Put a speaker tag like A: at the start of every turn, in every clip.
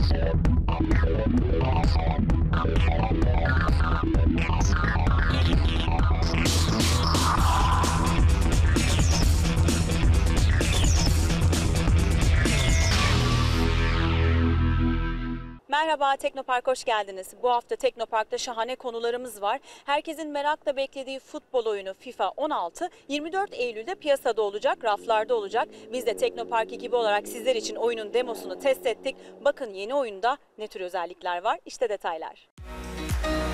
A: Awesome. Awesome. Awesome. Merhaba Teknopark hoş geldiniz. Bu hafta Teknopark'ta şahane konularımız var. Herkesin merakla beklediği futbol oyunu FIFA 16 24 Eylül'de piyasada olacak, raflarda olacak. Biz de Teknopark ekibi olarak sizler için oyunun demosunu test ettik. Bakın yeni oyunda ne tür özellikler var? İşte detaylar. Herkesin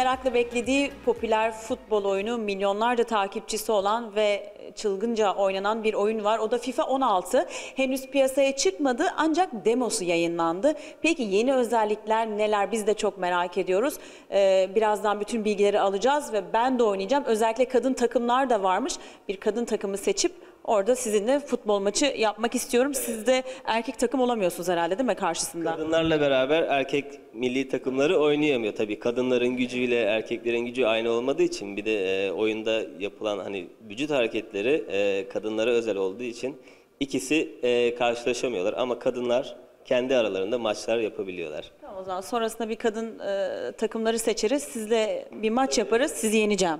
A: merakla beklediği popüler futbol oyunu milyonlarca takipçisi olan ve çılgınca oynanan bir oyun var. O da FIFA 16. Henüz piyasaya çıkmadı ancak demosu yayınlandı. Peki yeni özellikler neler biz de çok merak ediyoruz. Ee, birazdan bütün bilgileri alacağız ve ben de oynayacağım. Özellikle kadın takımlar da varmış. Bir kadın takımı seçip orada sizinle futbol maçı yapmak istiyorum. Siz de erkek takım olamıyorsunuz herhalde değil mi karşısında?
B: Kadınlarla beraber erkek milli takımları oynayamıyor tabii. Kadınların gücüyle erkeklerin gücü aynı olmadığı için bir de e, oyunda yapılan hani vücut hareketleri e, kadınlara özel olduğu için ikisi e, karşılaşamıyorlar ama kadınlar kendi aralarında maçlar yapabiliyorlar.
A: Tamam, o zaman sonrasında bir kadın e, takımları seçeriz. Sizle bir maç yaparız. Sizi yeneceğim.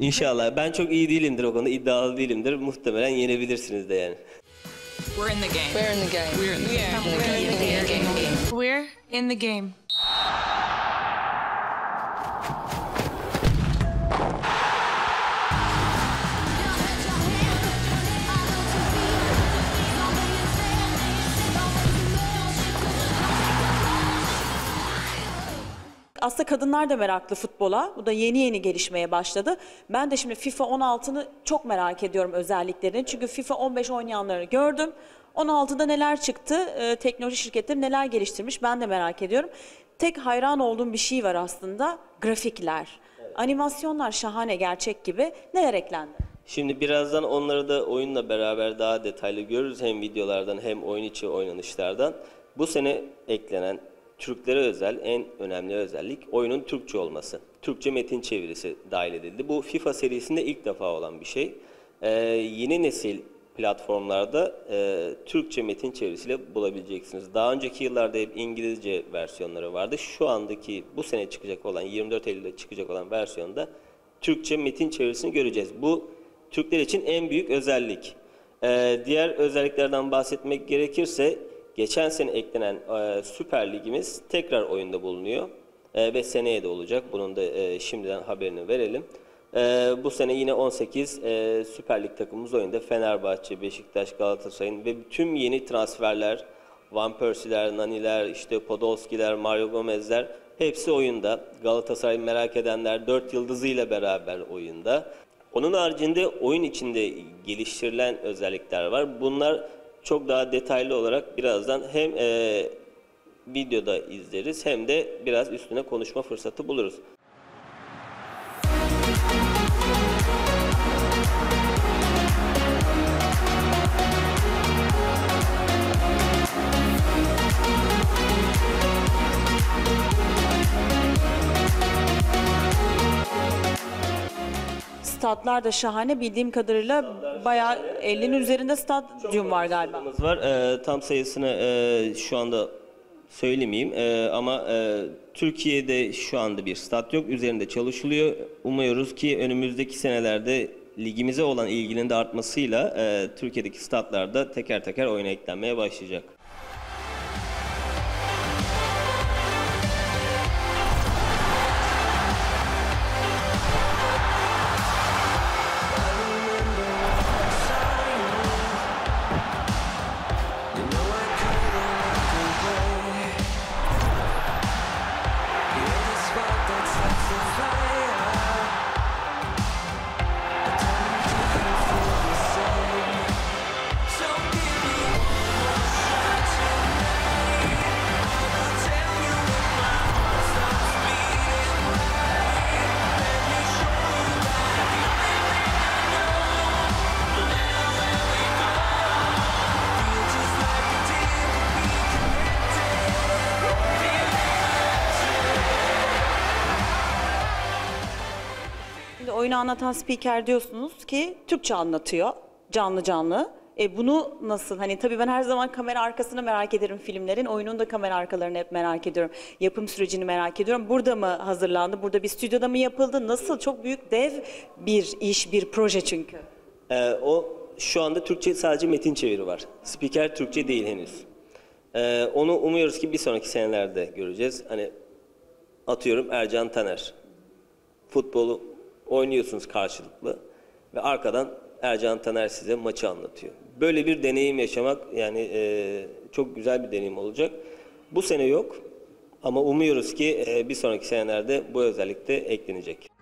B: İnşallah. Ben çok iyi değilimdir o konuda, iddialı değilimdir. Muhtemelen yenebilirsiniz de yani.
C: We're in the game.
D: We're in the game.
C: We're in the game.
D: We're in the game.
A: Aslında kadınlar da meraklı futbola. Bu da yeni yeni gelişmeye başladı. Ben de şimdi FIFA 16'nı çok merak ediyorum özelliklerini. Çünkü FIFA 15 oynayanları gördüm. 16'da neler çıktı? Ee, teknoloji şirketleri neler geliştirmiş? Ben de merak ediyorum. Tek hayran olduğum bir şey var aslında. Grafikler. Animasyonlar şahane, gerçek gibi. Neler eklendi?
B: Şimdi birazdan onları da oyunla beraber daha detaylı görürüz. Hem videolardan hem oyun içi oynanışlardan. Bu sene eklenen Türklere özel en önemli özellik oyunun Türkçe olması. Türkçe metin çevirisi dahil edildi. Bu FIFA serisinde ilk defa olan bir şey. Ee, yeni nesil platformlarda e, Türkçe metin çevirisiyle bulabileceksiniz. Daha önceki yıllarda hep İngilizce versiyonları vardı. Şu andaki bu sene çıkacak olan 24 Eylül'de çıkacak olan versiyonda Türkçe metin çevirisini göreceğiz. Bu Türkler için en büyük özellik. Ee, diğer özelliklerden bahsetmek gerekirse geçen sene eklenen e, Süper Ligimiz tekrar oyunda bulunuyor. E, ve seneye de olacak. Bunun da e, şimdiden haberini verelim. E, bu sene yine 18 e, Süper Lig takımımız oyunda. Fenerbahçe, Beşiktaş, Galatasaray'ın ve tüm yeni transferler, Van Persie'ler, Nani'ler, işte Podolski'ler, Mario Gomez'ler hepsi oyunda. Galatasaray merak edenler 4 yıldızıyla beraber oyunda. Onun haricinde oyun içinde geliştirilen özellikler var. Bunlar çok daha detaylı olarak birazdan hem e, videoda izleriz hem de biraz üstüne konuşma fırsatı buluruz.
A: Statlar da şahane. Bildiğim kadarıyla bayağı 50'nin üzerinde stadyum var galiba.
B: Var. E, tam sayısını e, şu anda söylemeyeyim E, ama e, Türkiye'de şu anda bir stat yok. Üzerinde çalışılıyor. Umuyoruz ki önümüzdeki senelerde ligimize olan ilginin de artmasıyla e, Türkiye'deki statlarda teker teker oyuna eklenmeye başlayacak.
A: Oyunu anlatan spiker diyorsunuz ki Türkçe anlatıyor canlı canlı. E bunu nasıl? Hani tabii ben her zaman kamera arkasını merak ederim filmlerin. Oyunun da kamera arkalarını hep merak ediyorum. Yapım sürecini merak ediyorum. Burada mı hazırlandı? Burada bir stüdyoda mı yapıldı? Nasıl? Çok büyük dev bir iş, bir proje çünkü.
B: Ee, o şu anda Türkçe sadece metin çeviri var. Spiker Türkçe değil henüz. Ee, onu umuyoruz ki bir sonraki senelerde göreceğiz. Hani atıyorum Ercan Taner. Futbolu oynuyorsunuz karşılıklı ve arkadan Ercan Taner size maçı anlatıyor. Böyle bir deneyim yaşamak yani e, çok güzel bir deneyim olacak. Bu sene yok ama umuyoruz ki e, bir sonraki senelerde bu özellik de eklenecek.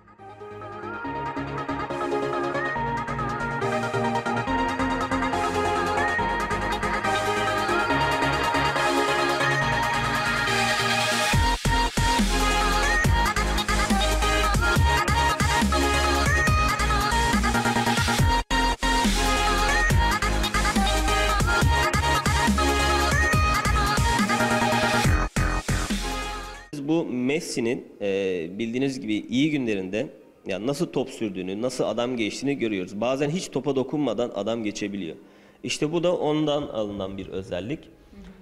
B: Messi'nin e, bildiğiniz gibi iyi günlerinde yani nasıl top sürdüğünü, nasıl adam geçtiğini görüyoruz. Bazen hiç topa dokunmadan adam geçebiliyor. İşte bu da ondan alınan bir özellik.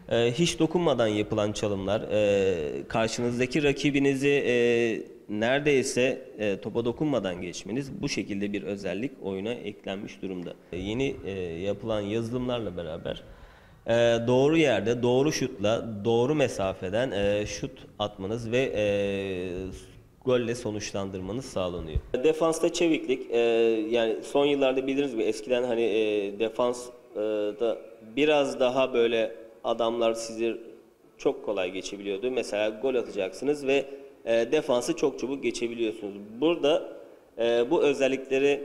B: E, hiç dokunmadan yapılan çalımlar, e, karşınızdaki rakibinizi e, neredeyse e, topa dokunmadan geçmeniz bu şekilde bir özellik oyuna eklenmiş durumda. E, yeni e, yapılan yazılımlarla beraber ee, doğru yerde, doğru şutla, doğru mesafeden e, şut atmanız ve e, golle sonuçlandırmanız sağlanıyor. Defansta çeviklik, e, yani son yıllarda bildiğiniz gibi eskiden hani e, defans e, da biraz daha böyle adamlar sizi çok kolay geçebiliyordu. Mesela gol atacaksınız ve e, defansı çok çabuk geçebiliyorsunuz. Burada e, bu özellikleri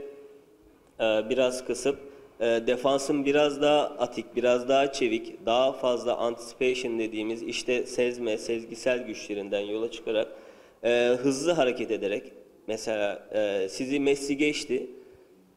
B: e, biraz kısıp e, defansın biraz daha atik, biraz daha çevik, daha fazla anticipation dediğimiz işte sezme, sezgisel güçlerinden yola çıkarak e, hızlı hareket ederek mesela e, sizi Messi geçti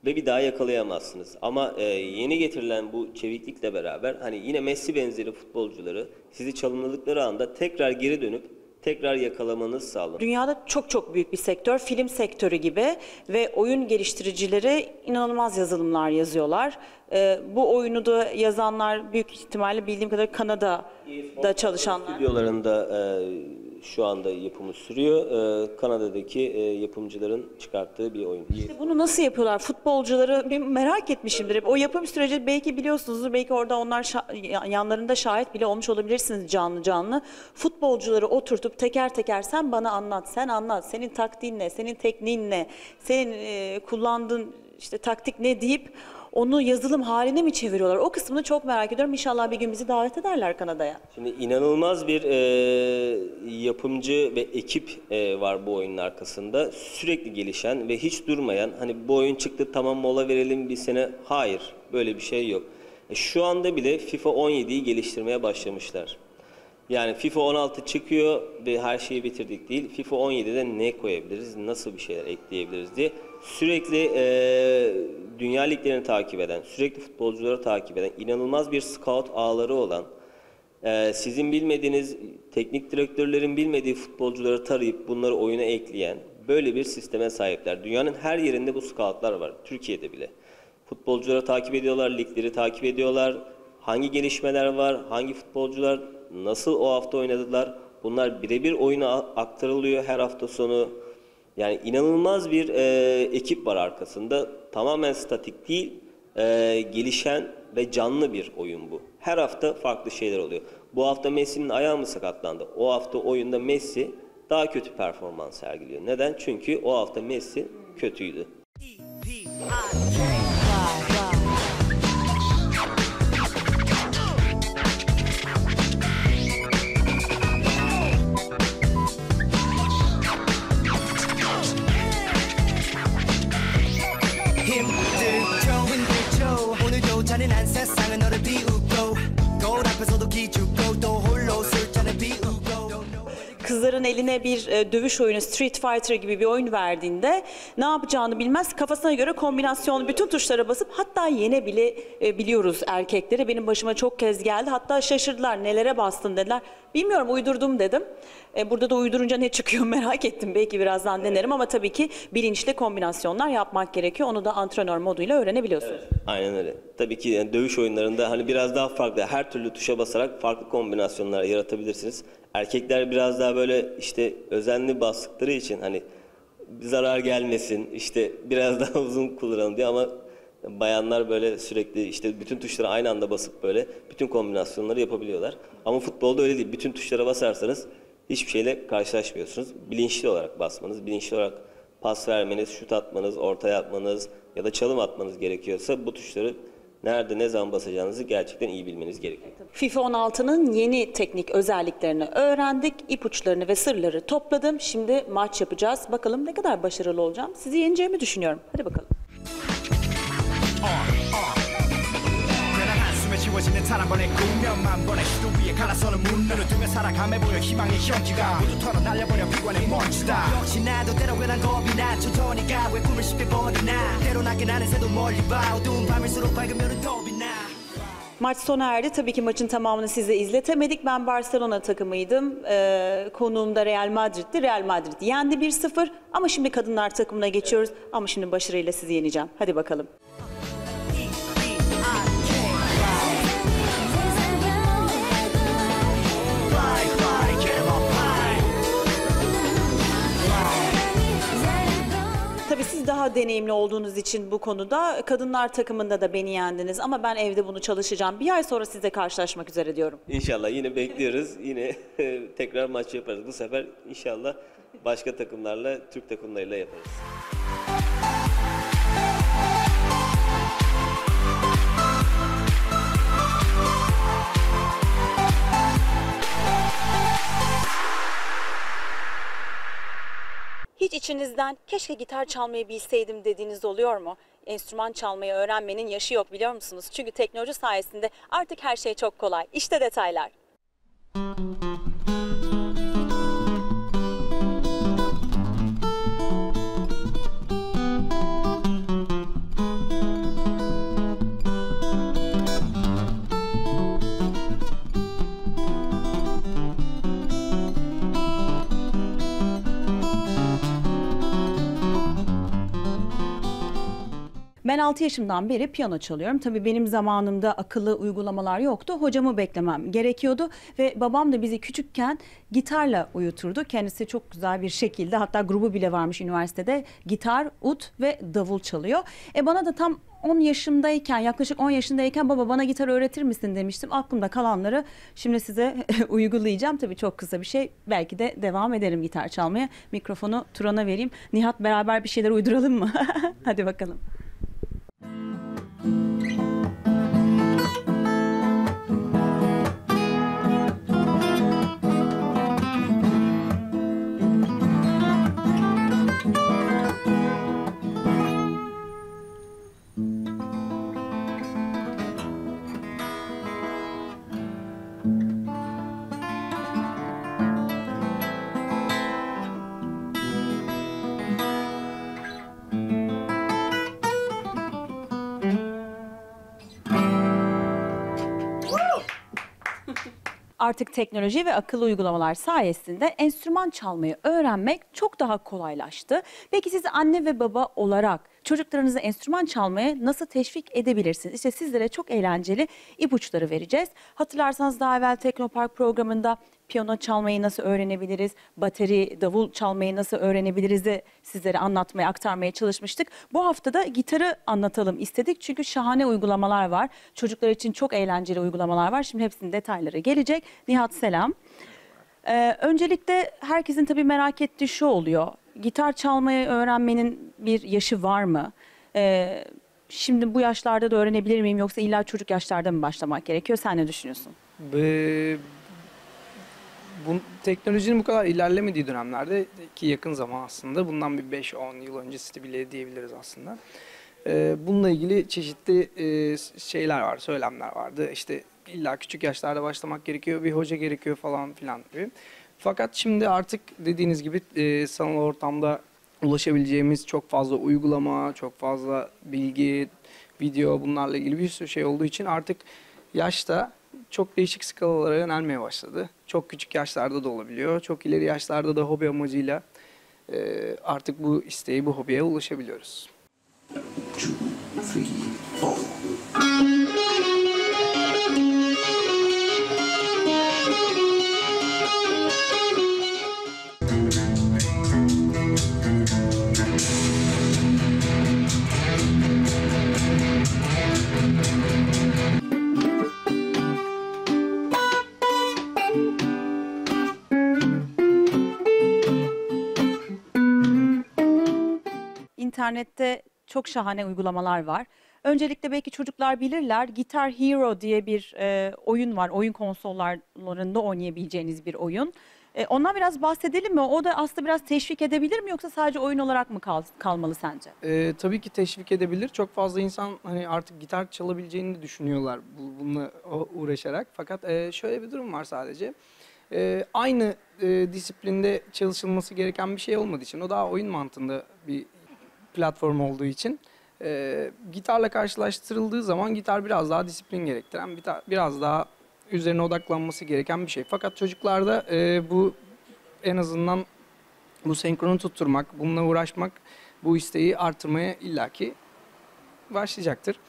B: ve bir daha yakalayamazsınız. Ama e, yeni getirilen bu çeviklikle beraber hani yine Messi benzeri futbolcuları sizi çalımladıkları anda tekrar geri dönüp tekrar yakalamanız sağlanıyor.
A: Dünyada çok çok büyük bir sektör, film sektörü gibi ve oyun geliştiricileri inanılmaz yazılımlar yazıyorlar. Ee, bu oyunu da yazanlar büyük ihtimalle bildiğim kadarıyla Kanada'da çalışanlar.
B: Stüdyolarında e, şu anda yapımı sürüyor. E, Kanada'daki e, yapımcıların çıkarttığı bir oyun.
A: İşte bunu nasıl yapıyorlar? Futbolcuları bir merak etmişimdir. hep. O yapım süreci belki biliyorsunuzdur. Belki orada onlar şa- ya- yanlarında şahit bile olmuş olabilirsiniz canlı canlı. Futbolcuları oturtup teker teker sen bana anlat, sen anlat. Senin taktiğin ne, senin tekniğin ne, senin e, kullandığın işte taktik ne deyip onu yazılım haline mi çeviriyorlar? O kısmını çok merak ediyorum. İnşallah bir gün bizi davet ederler Kanada'ya.
B: Şimdi inanılmaz bir e, yapımcı ve ekip e, var bu oyunun arkasında. Sürekli gelişen ve hiç durmayan. Hani bu oyun çıktı tamam mola verelim bir sene. Hayır böyle bir şey yok. E, şu anda bile FIFA 17'yi geliştirmeye başlamışlar. Yani FIFA 16 çıkıyor ve her şeyi bitirdik değil. FIFA 17'de ne koyabiliriz, nasıl bir şeyler ekleyebiliriz diye sürekli e, dünya liglerini takip eden, sürekli futbolcuları takip eden, inanılmaz bir scout ağları olan, e, sizin bilmediğiniz, teknik direktörlerin bilmediği futbolcuları tarayıp bunları oyuna ekleyen böyle bir sisteme sahipler. Dünyanın her yerinde bu scoutlar var, Türkiye'de bile. Futbolcuları takip ediyorlar, ligleri takip ediyorlar. Hangi gelişmeler var, hangi futbolcular nasıl o hafta oynadılar. Bunlar birebir oyuna aktarılıyor her hafta sonu. Yani inanılmaz bir e, ekip var arkasında. Tamamen statik değil, e, gelişen ve canlı bir oyun bu. Her hafta farklı şeyler oluyor. Bu hafta Messi'nin ayağı mı sakatlandı? O hafta oyunda Messi daha kötü performans sergiliyor. Neden? Çünkü o hafta Messi kötüydü.
A: Kızların eline bir e, dövüş oyunu Street Fighter gibi bir oyun verdiğinde ne yapacağını bilmez. Kafasına göre kombinasyon bütün tuşlara basıp hatta yene bile e, biliyoruz erkekleri. Benim başıma çok kez geldi. Hatta şaşırdılar nelere bastın dediler. Bilmiyorum uydurdum dedim. E, burada da uydurunca ne çıkıyor merak ettim. Belki birazdan denerim ama tabii ki bilinçli kombinasyonlar yapmak gerekiyor. Onu da antrenör moduyla öğrenebiliyorsunuz.
B: Aynen öyle. Tabii ki yani dövüş oyunlarında hani biraz daha farklı, her türlü tuşa basarak farklı kombinasyonlar yaratabilirsiniz. Erkekler biraz daha böyle işte özenli bastıkları için hani zarar gelmesin, işte biraz daha uzun kullanalım diye ama bayanlar böyle sürekli işte bütün tuşlara aynı anda basıp böyle bütün kombinasyonları yapabiliyorlar. Ama futbolda öyle değil. Bütün tuşlara basarsanız hiçbir şeyle karşılaşmıyorsunuz. Bilinçli olarak basmanız, bilinçli olarak pas vermeniz, şut atmanız, ortaya atmanız ya da çalım atmanız gerekiyorsa bu tuşları nerede ne zaman basacağınızı gerçekten iyi bilmeniz gerekiyor.
A: FIFA 16'nın yeni teknik özelliklerini öğrendik. ipuçlarını ve sırları topladım. Şimdi maç yapacağız. Bakalım ne kadar başarılı olacağım. Sizi yeneceğimi düşünüyorum. Hadi bakalım.
D: 괜한 한숨에 지워지는 단 한 번의 꿈명만 번의 시도 위에 갈라서는 문 눈을 뜨면 살아감해 보여 희망의 형기가 모두 털어 날려버려 비관의 먼지다 역시 나도 때로 괜한 겁이 나 천천히가 왜 꿈을 쉽게 버리나 때론 낮게 나는 새도 멀리 봐 어두운 밤일수록 밝으면 더 빛나
A: Maç sona erdi. Tabii ki maçın tamamını size izletemedik. Ben Barcelona takımıydım. Ee, konuğum da Real Madrid'di. Real Madrid yendi 1-0. Ama şimdi kadınlar takımına geçiyoruz. Ama şimdi başarıyla sizi yeneceğim. Hadi bakalım. Deneyimli olduğunuz için bu konuda kadınlar takımında da beni yendiniz. Ama ben evde bunu çalışacağım. Bir ay sonra sizle karşılaşmak üzere diyorum.
B: İnşallah yine bekliyoruz. Yine tekrar maç yaparız. Bu sefer inşallah başka takımlarla, Türk takımlarıyla yaparız.
A: Hiç içinizden keşke gitar çalmayı bilseydim dediğiniz oluyor mu? Enstrüman çalmayı öğrenmenin yaşı yok biliyor musunuz? Çünkü teknoloji sayesinde artık her şey çok kolay. İşte detaylar. Ben 6 yaşımdan beri piyano çalıyorum. Tabii benim zamanımda akıllı uygulamalar yoktu. Hocamı beklemem gerekiyordu ve babam da bizi küçükken gitarla uyuturdu. Kendisi çok güzel bir şekilde hatta grubu bile varmış üniversitede. Gitar, ut ve davul çalıyor. E bana da tam 10 yaşındayken yaklaşık 10 yaşındayken baba bana gitar öğretir misin demiştim. Aklımda kalanları şimdi size uygulayacağım. Tabii çok kısa bir şey. Belki de devam ederim gitar çalmaya. Mikrofonu Turan'a vereyim. Nihat beraber bir şeyler uyduralım mı? Hadi bakalım. Artık teknoloji ve akıllı uygulamalar sayesinde enstrüman çalmayı öğrenmek çok daha kolaylaştı. Peki siz anne ve baba olarak çocuklarınızı enstrüman çalmaya nasıl teşvik edebilirsiniz? İşte sizlere çok eğlenceli ipuçları vereceğiz. Hatırlarsanız daha evvel Teknopark programında piyano çalmayı nasıl öğrenebiliriz, bateri, davul çalmayı nasıl öğrenebiliriz de sizlere anlatmaya, aktarmaya çalışmıştık. Bu hafta da gitarı anlatalım istedik çünkü şahane uygulamalar var. Çocuklar için çok eğlenceli uygulamalar var. Şimdi hepsinin detayları gelecek. Nihat selam. Ee, öncelikle herkesin tabii merak ettiği şu oluyor. Gitar çalmayı öğrenmenin bir yaşı var mı? Ee, şimdi bu yaşlarda da öğrenebilir miyim yoksa illa çocuk yaşlarda mı başlamak gerekiyor? Sen ne düşünüyorsun?
E: Bu teknolojinin bu kadar ilerlemediği dönemlerde ki yakın zaman aslında bundan bir 5-10 yıl öncesi bile diyebiliriz aslında. Ee, bununla ilgili çeşitli e, şeyler var, söylemler vardı. İşte illa küçük yaşlarda başlamak gerekiyor, bir hoca gerekiyor falan filan gibi. Fakat şimdi artık dediğiniz gibi e, sanal ortamda ulaşabileceğimiz çok fazla uygulama, çok fazla bilgi, video bunlarla ilgili bir sürü şey olduğu için artık yaşta çok değişik skalalara yönelmeye başladı. Çok küçük yaşlarda da olabiliyor. Çok ileri yaşlarda da hobi amacıyla e, artık bu isteği, bu hobiye ulaşabiliyoruz.
A: İnternette çok şahane uygulamalar var. Öncelikle belki çocuklar bilirler. Guitar Hero diye bir e, oyun var. Oyun konsollarında oynayabileceğiniz bir oyun. E, ondan biraz bahsedelim mi? O da aslında biraz teşvik edebilir mi yoksa sadece oyun olarak mı kal- kalmalı sence?
E: Ee, tabii ki teşvik edebilir. Çok fazla insan hani artık gitar çalabileceğini düşünüyorlar bu- bununla uğraşarak. Fakat e, şöyle bir durum var sadece. E, aynı e, disiplinde çalışılması gereken bir şey olmadığı için, o daha oyun mantığında bir platform olduğu için e, gitarla karşılaştırıldığı zaman gitar biraz daha disiplin gerektiren, biraz daha üzerine odaklanması gereken bir şey. Fakat çocuklarda e, bu en azından bu senkronu tutturmak, bununla uğraşmak bu isteği artırmaya illaki başlayacaktır.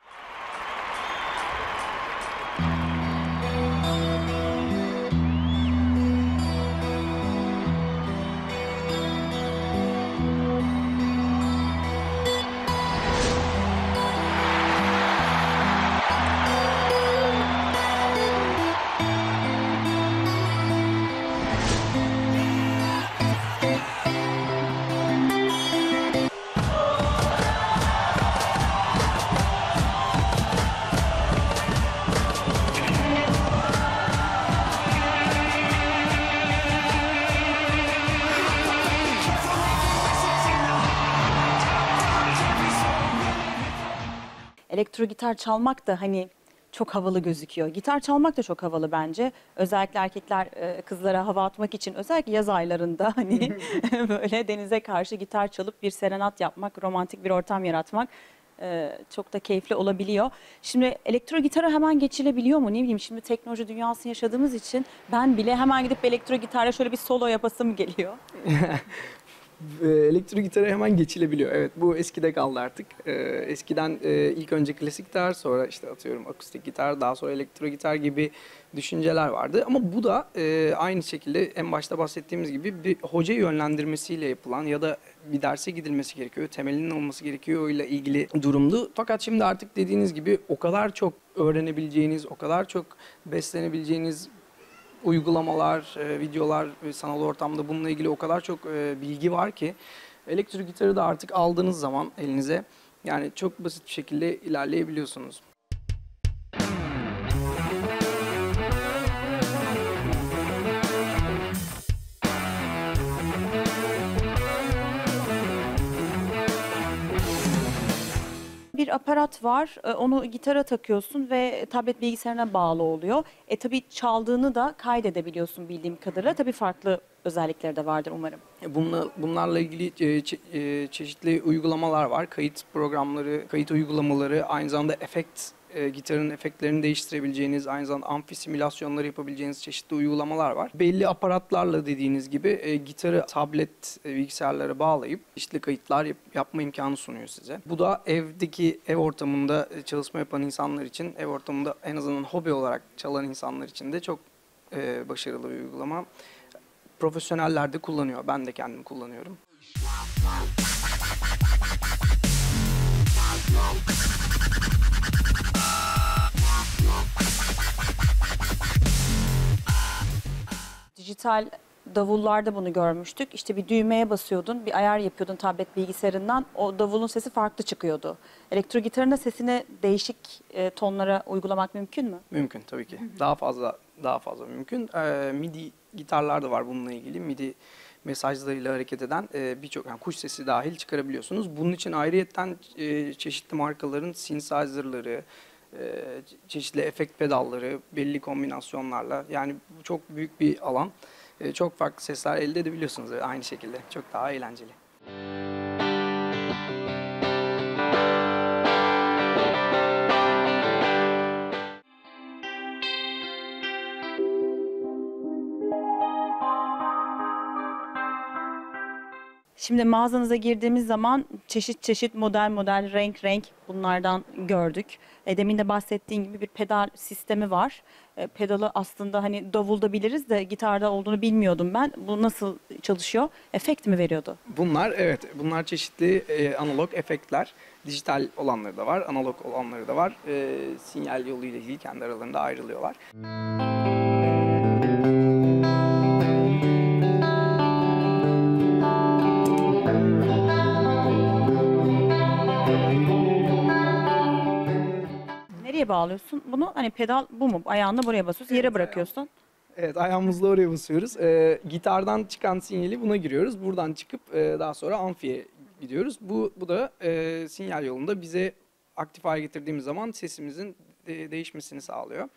A: Elektro gitar çalmak da hani çok havalı gözüküyor. Gitar çalmak da çok havalı bence. Özellikle erkekler e, kızlara hava atmak için özellikle yaz aylarında hani böyle denize karşı gitar çalıp bir serenat yapmak, romantik bir ortam yaratmak e, çok da keyifli olabiliyor. Şimdi elektro gitara hemen geçilebiliyor mu? Ne bileyim şimdi teknoloji dünyasını yaşadığımız için ben bile hemen gidip elektro gitarla şöyle bir solo yapasım geliyor.
E: Ee, Elektro gitara hemen geçilebiliyor. Evet bu eskide kaldı artık. Ee, eskiden e, ilk önce klasik gitar sonra işte atıyorum akustik gitar daha sonra elektro gitar gibi düşünceler vardı. Ama bu da e, aynı şekilde en başta bahsettiğimiz gibi bir hoca yönlendirmesiyle yapılan ya da bir derse gidilmesi gerekiyor. Temelinin olması gerekiyor ile ilgili durumdu. Fakat şimdi artık dediğiniz gibi o kadar çok öğrenebileceğiniz, o kadar çok beslenebileceğiniz uygulamalar, e, videolar, e, sanal ortamda bununla ilgili o kadar çok e, bilgi var ki elektro gitarı da artık aldığınız zaman elinize yani çok basit bir şekilde ilerleyebiliyorsunuz.
A: Bir aparat var, e, onu gitara takıyorsun ve tablet bilgisayarına bağlı oluyor. E tabii çaldığını da kaydedebiliyorsun bildiğim kadarıyla. Tabii farklı özellikleri de vardır umarım.
E: Bununla, bunlarla ilgili e, e, çeşitli uygulamalar var. Kayıt programları, kayıt uygulamaları, aynı zamanda efekt, e, gitarın efektlerini değiştirebileceğiniz, aynı zamanda amfi simülasyonları yapabileceğiniz çeşitli uygulamalar var. Belli aparatlarla dediğiniz gibi e, gitarı tablet e, bilgisayarlara bağlayıp çeşitli kayıtlar yap- yapma imkanı sunuyor size. Bu da evdeki ev ortamında e, çalışma yapan insanlar için, ev ortamında en azından hobi olarak çalan insanlar için de çok e, başarılı bir uygulama profesyoneller de kullanıyor. Ben de kendim kullanıyorum.
A: Dijital davullarda bunu görmüştük. İşte bir düğmeye basıyordun, bir ayar yapıyordun tablet bilgisayarından. O davulun sesi farklı çıkıyordu. Elektro gitarın da sesini değişik e, tonlara uygulamak mümkün mü?
E: Mümkün tabii ki. Daha fazla daha fazla mümkün. Ee, MIDI gitarlar da var bununla ilgili. MIDI mesajlarıyla hareket eden e, birçok yani kuş sesi dahil çıkarabiliyorsunuz. Bunun için ayrıyetten e, çeşitli markaların synthesizer'ları, e, çeşitli efekt pedalları, belli kombinasyonlarla. Yani bu çok büyük bir alan. E, çok farklı sesler elde edebiliyorsunuz aynı şekilde. Çok daha eğlenceli.
A: Şimdi mağazanıza girdiğimiz zaman çeşit çeşit model model renk renk bunlardan gördük. E, demin de bahsettiğin gibi bir pedal sistemi var. E, pedalı aslında hani davulda biliriz de gitarda olduğunu bilmiyordum ben. Bu nasıl çalışıyor? Efekt mi veriyordu?
E: Bunlar evet, bunlar çeşitli e, analog efektler. Dijital olanları da var, analog olanları da var. E, sinyal yoluyla ilgili kendi aralarında ayrılıyorlar.
A: Nereye bağlıyorsun bunu? Hani pedal bu mu? Ayağını buraya basıyorsun, yere bırakıyorsun.
E: Evet, ayağımızla oraya basıyoruz. E, gitardan çıkan sinyali buna giriyoruz. Buradan çıkıp e, daha sonra amfiye gidiyoruz. Bu, bu da e, sinyal yolunda bize aktif hale getirdiğimiz zaman sesimizin de- değişmesini sağlıyor.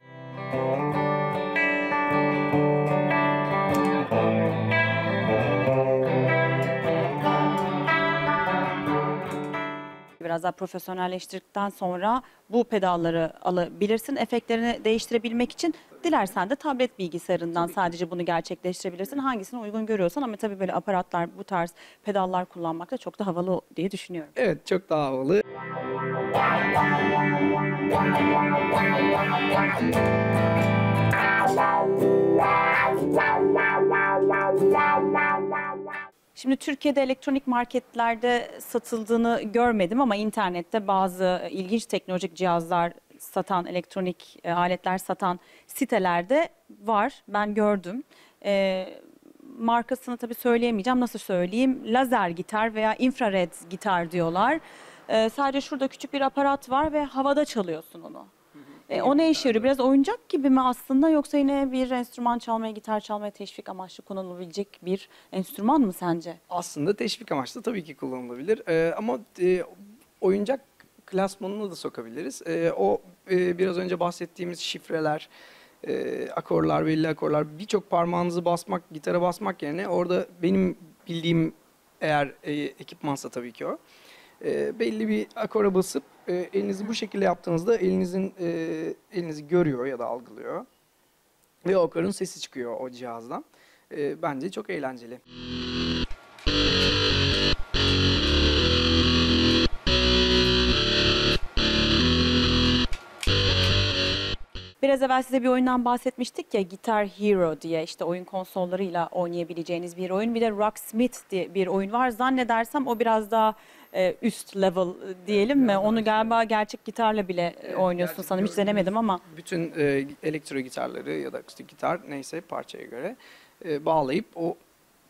A: Biraz daha profesyonelleştirdikten sonra bu pedalları alabilirsin. Efektlerini değiştirebilmek için dilersen de tablet bilgisayarından sadece bunu gerçekleştirebilirsin. Hangisini uygun görüyorsan ama tabii böyle aparatlar, bu tarz pedallar kullanmak da çok da havalı diye düşünüyorum.
E: Evet, çok daha havalı.
A: Şimdi Türkiye'de elektronik marketlerde satıldığını görmedim ama internette bazı ilginç teknolojik cihazlar satan, elektronik e, aletler satan sitelerde var. Ben gördüm. E, markasını tabii söyleyemeyeceğim. Nasıl söyleyeyim? Lazer gitar veya infrared gitar diyorlar. E, sadece şurada küçük bir aparat var ve havada çalıyorsun onu. E, o ne işe yarıyor? Biraz oyuncak gibi mi aslında yoksa yine bir enstrüman çalmaya, gitar çalmaya teşvik amaçlı kullanılabilecek bir enstrüman mı sence?
E: Aslında teşvik amaçlı tabii ki kullanılabilir. Ee, ama e, oyuncak klasmanına da sokabiliriz. Ee, o e, biraz önce bahsettiğimiz şifreler, e, akorlar, belli akorlar, birçok parmağınızı basmak, gitara basmak yerine orada benim bildiğim eğer e, ekipmansa tabii ki o. e, belli bir akora basıp e, elinizi bu şekilde yaptığınızda elinizin e, elinizi görüyor ya da algılıyor. Ve o akorun sesi çıkıyor o cihazdan. E, bence çok eğlenceli.
A: Biraz evvel size bir oyundan bahsetmiştik ya Guitar Hero diye işte oyun konsollarıyla oynayabileceğiniz bir oyun. Bir de Rocksmith diye bir oyun var. Zannedersem o biraz daha e, üst level e, diyelim mi? Onu galiba gerçek gitarla bile e, oynuyorsun
E: gerçek
A: sanırım. Hiç denemedim ama.
E: Bütün e, elektro gitarları ya da akustik gitar neyse parçaya göre e, bağlayıp o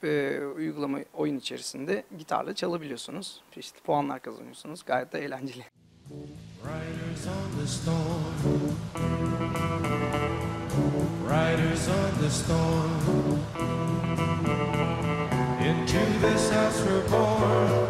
E: e, uygulama oyun içerisinde gitarla çalabiliyorsunuz. Çeşitli puanlar kazanıyorsunuz. Gayet de eğlenceli.
F: Riders on the storm. Riders on the storm. Into this house we're born.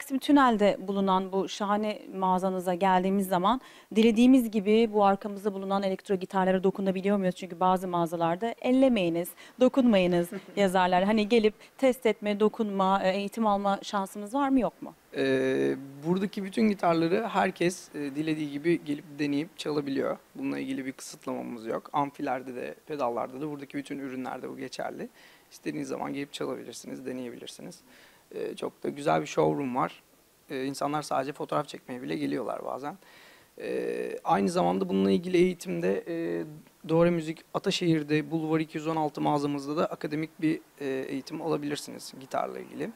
A: Taksim Tünel'de bulunan bu şahane mağazanıza geldiğimiz zaman dilediğimiz gibi bu arkamızda bulunan elektro gitarlara dokunabiliyor muyuz? Çünkü bazı mağazalarda ellemeyiniz, dokunmayınız yazarlar. Hani gelip test etme, dokunma, e, eğitim alma şansımız var mı yok mu?
E: E, buradaki bütün gitarları herkes e, dilediği gibi gelip deneyip çalabiliyor. Bununla ilgili bir kısıtlamamız yok. Amfilerde de, pedallarda da buradaki bütün ürünlerde bu geçerli. İstediğiniz zaman gelip çalabilirsiniz, deneyebilirsiniz. E, çok da güzel bir showroom var. E, insanlar sadece fotoğraf çekmeye bile geliyorlar bazen. E, aynı zamanda bununla ilgili eğitimde e, Doğru Müzik Ataşehir'de Bulvar 216 mağazamızda da akademik bir e, eğitim alabilirsiniz gitarla ilgili.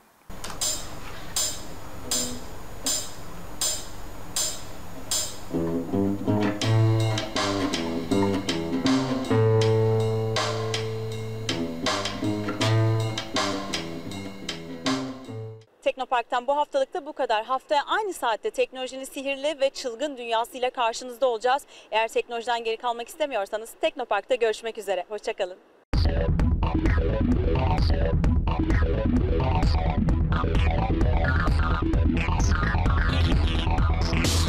A: Trak'tan bu haftalık da bu kadar. Haftaya aynı saatte teknolojinin sihirli ve çılgın dünyasıyla karşınızda olacağız. Eğer teknolojiden geri kalmak istemiyorsanız Teknopark'ta görüşmek üzere. Hoşçakalın.
G: Thank you.